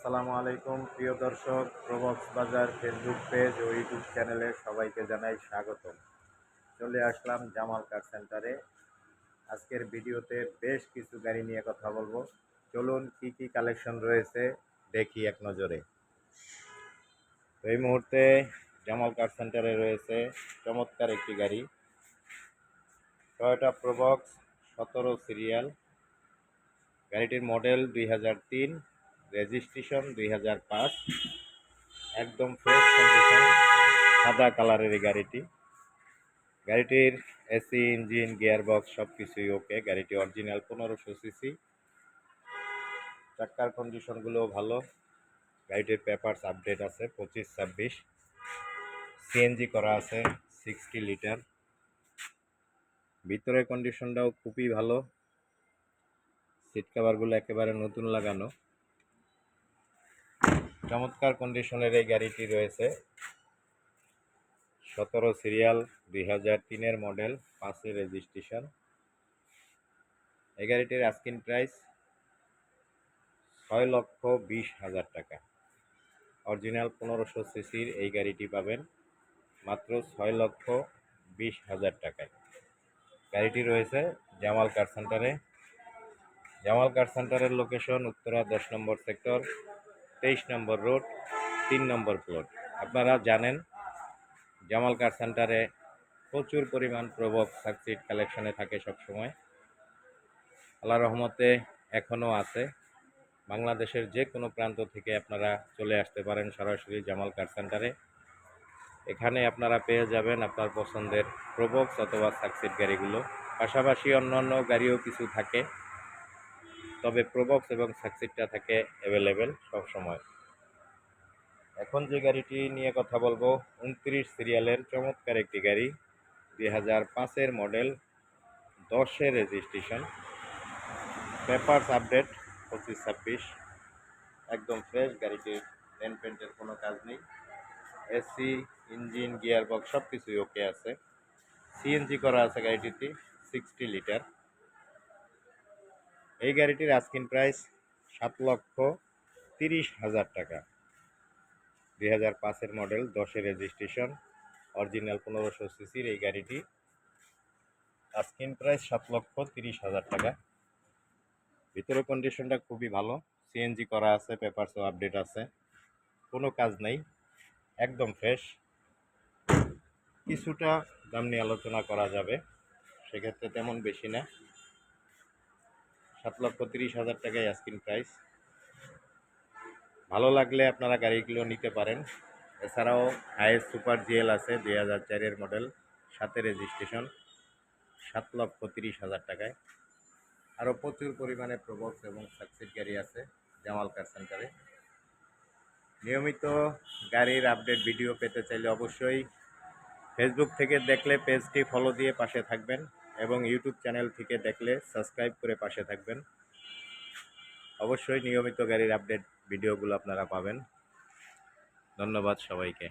আসসালামু আলাইকুম, প্রিয় দর্শক, প্রবক্স বাজার ফেসবুক পেজ ও ইউটিউব চ্যানেলে সবাইকে জানাই স্বাগতম। চলে আসলাম জামাল কার সেন্টারে। আজকের ভিডিওতে বেশ কিছু গাড়ি নিয়ে কথা বলব। চলুন কি কি কালেকশন রয়েছে দেখি এক নজরে। এই মুহূর্তে জামাল কার সেন্টারে রয়েছে চমৎকার একটি গাড়ি। টয়োটা প্রবক্স, সতেরো সিরিয়াল। গাড়িটির মডেল দুই হাজার তিন। রেজিস্ট্রেশন দুই হাজার পাঁচ। একদম ফ্রেশ কন্ডিশন সাদা কালারের এই গাড়িটি। গাড়িটির এসি ইঞ্জিন গিয়ার বক্স সব কিছুই ওকে গাড়িটি অরিজিনাল পনেরোশো সিসি চাক্কার কন্ডিশনগুলোও ভালো। গাড়িটির পেপারস আপডেট আছে, পঁচিশ ছাব্বিশ। সিএনজি করা আছে সিক্সটি লিটার ভিতরের কন্ডিশনটাও খুবই ভালো। সিট কাভারগুলো একেবারে নতুন লাগানো। চমৎকার কন্ডিশনের এই গাড়িটি রয়েছে। সতেরো সিরিয়াল দুই হাজার তিনের মডেল পাঁচের রেজিস্ট্রেশন এই গাড়িটির আস্কিন প্রাইস ছয় লক্ষ বিশ হাজার টাকা। অরিজিনাল পনেরোশো সিসির এই গাড়িটি পাবেন, মাত্র ছয় লক্ষ বিশ হাজার টাকায়। গাড়িটি রয়েছে জামাল কার সেন্টারে জামাল কার সেন্টারের লোকেশন উত্তরা দশ নম্বর সেক্টর তেইশ নম্বর রোড, তিন নম্বর প্লট আপনারা জানেন, জামাল কার সেন্টারে প্রচুর পরিমাণ প্রবক সাকসিড কালেকশনে থাকে সবসময়। আল্লাহ রহমতে এখনও আছে। বাংলাদেশের যে কোনো প্রান্ত থেকে আপনারা চলে আসতে পারেন সরাসরি জামাল কার সেন্টারে। এখানে আপনারা পেয়ে যাবেন আপনার পছন্দের প্রবক্স অথবা সাকসিড গাড়িগুলো। পাশাপাশি অন্যান্য গাড়িও কিছু থাকে। তবে প্রবক্স এবং সাকসিডটা থাকে অ্যাভেলেবেল সবসময়। এখন যে গাড়িটি নিয়ে কথা বলব, উনত্রিশ সিরিয়ালের চমৎকার একটি গাড়ি, দুই হাজার পাঁচের মডেল দশের রেজিস্ট্রেশন পেপারস আপডেট পঁচিশ ছাব্বিশ, একদম ফ্রেশ গাড়িটির পেন পেন্টের কোনো কাজ নেই। এসি ইঞ্জিন গিয়ার বক্স সব কিছুই ওকে আছে সিএনজি করা আছে গাড়িটিতে সিক্সটি লিটার এই গাড়িটির আস্কিন প্রাইস সাত লক্ষ তিরিশ হাজার টাকা। দুই হাজার পাঁচের মডেল দশের রেজিস্ট্রেশন অরিজিনাল পনেরোশো সিসির এই গাড়িটি। আস্কিন প্রাইস সাত লক্ষ তিরিশ হাজার টাকা। ভিতরের কন্ডিশনটা খুবই ভালো। সিএনজি করা আছে পেপারসও আপডেট আছে। কোনো কাজ নেই, একদম ফ্রেশ কিছুটা দাম নিয়ে আলোচনা করা যাবে, সেক্ষেত্রে তেমন বেশি না। সাত লক্ষ তিরিশ হাজার টাকায় আস্কিন প্রাইস ভালো লাগলে আপনারা গাড়িগুলো নিতে পারেন। এছাড়াও হাইএস সুপার জিএল আছে, দুই হাজার চারের মডেল সাথে রেজিস্ট্রেশন সাত লক্ষ তিরিশ হাজার টাকায়। আরও প্রচুর পরিমাণে প্রবক্স এবং সাকসিড গাড়ি আছে জামাল কার সেন্টারে নিয়মিত গাড়ির আপডেট ভিডিও পেতে চাইলে অবশ্যই ফেসবুক থেকে দেখলে পেজটি ফলো দিয়ে পাশে থাকবেন। এবং ইউটিউব চ্যানেল থেকে দেখলে সাবস্ক্রাইব করে পাশে থাকবেন। অবশ্যই নিয়মিত গাড়ির আপডেট ভিডিওগুলো আপনারা পাবেন। ধন্যবাদ সবাইকে।